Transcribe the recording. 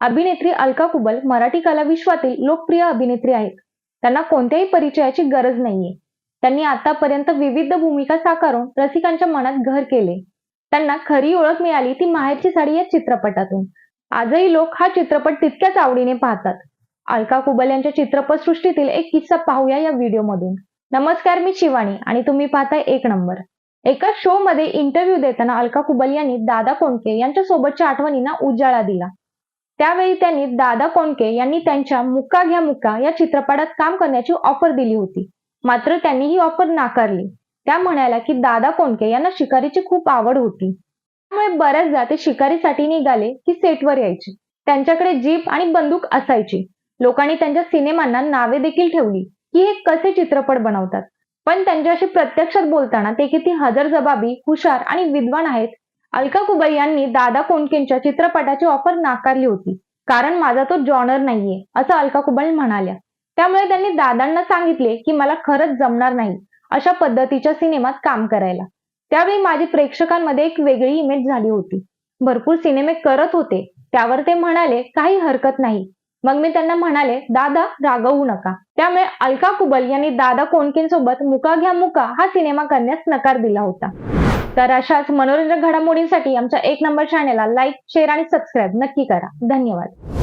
अभिनेत्री अलका कुबल मराठी कला विश्वातील लोकप्रिय अभिनेत्री आहेत. त्यांना कोणत्याही परिचयाची गरज नाहीये. त्यांनी आतापर्यंत विविध भूमिका साकारून रसिकांच्या मनात घर केले. त्यांना खरी ओळख मिळाली ती माहेरची साडी या चित्रपटातून. आजही लोक हा चित्रपट तितक्याच आवडीने पाहतात. अलका कुबल यांच्या चित्रपटसृष्टीतील एक किस्सा पाहूया या व्हिडिओमधून. नमस्कार मी शिवानी आणि तुम्ही पाहताय एक नंबर. एका शो मध्ये इंटरव्ह्यू देताना अलका कुबल यांनी दादा कोंडके यांच्या सोबतच्या आठवणींना उजाळा दिला. त्यावेळी त्यांनी दादा कोंडके यांनी त्यांच्या मुक्का घ्या मुक्का या चित्रपटात काम करण्याची ऑफर दिली होती. मात्र त्यांनी ही ऑफर नाकारली. त्या म्हणाल्या की दादा कोंडके यांना शिकारीची खूप आवड होती. त्यामुळे बऱ्याचदा ते शिकारीसाठी निघाले की सेटवर यायचे. त्यांच्याकडे जीप आणि बंदूक असायची. लोकांनी त्यांच्या सिनेमांना नावे देखील ठेवली. की हे कसे चित्रपट बनवतात? पण त्यांच्याशी प्रत्यक्षात बोलताना ते किती हजर जबाबी हुशार आणि विद्वान आहेत अलका कुबल यांनी दादा कोंडकेंच्या चित्रपटाची ऑफर नाकारली होती. कारण माझा तो जॉनर नाहीये असं अलका कुबल म्हणाल्या. त्यामुळे त्यांनी दादांना सांगितले की मला खरंच जमणार नाही अशा पद्धतीच्या सिनेमात काम करायला. त्यावेळी माझी प्रेक्षकांमध्ये एक वेगळी इमेज झाली होती. भरपूर सिनेमे करत होते त्यावर ते म्हणाले काही हरकत नाही. मग मी त्यांना म्हणाले दादा रागवू नका. त्यामुळे अलका कुबल यांनी दादा कोंडकेंसोबत मुका घ्या मुका हा सिनेमा करण्यास नकार दिला होता. तर अशाच मनोरंजक घडामोडींसाठी आमच्या एक नंबर चॅनेलला लाईक शेअर आणि सबस्क्राईब नक्की करा. धन्यवाद.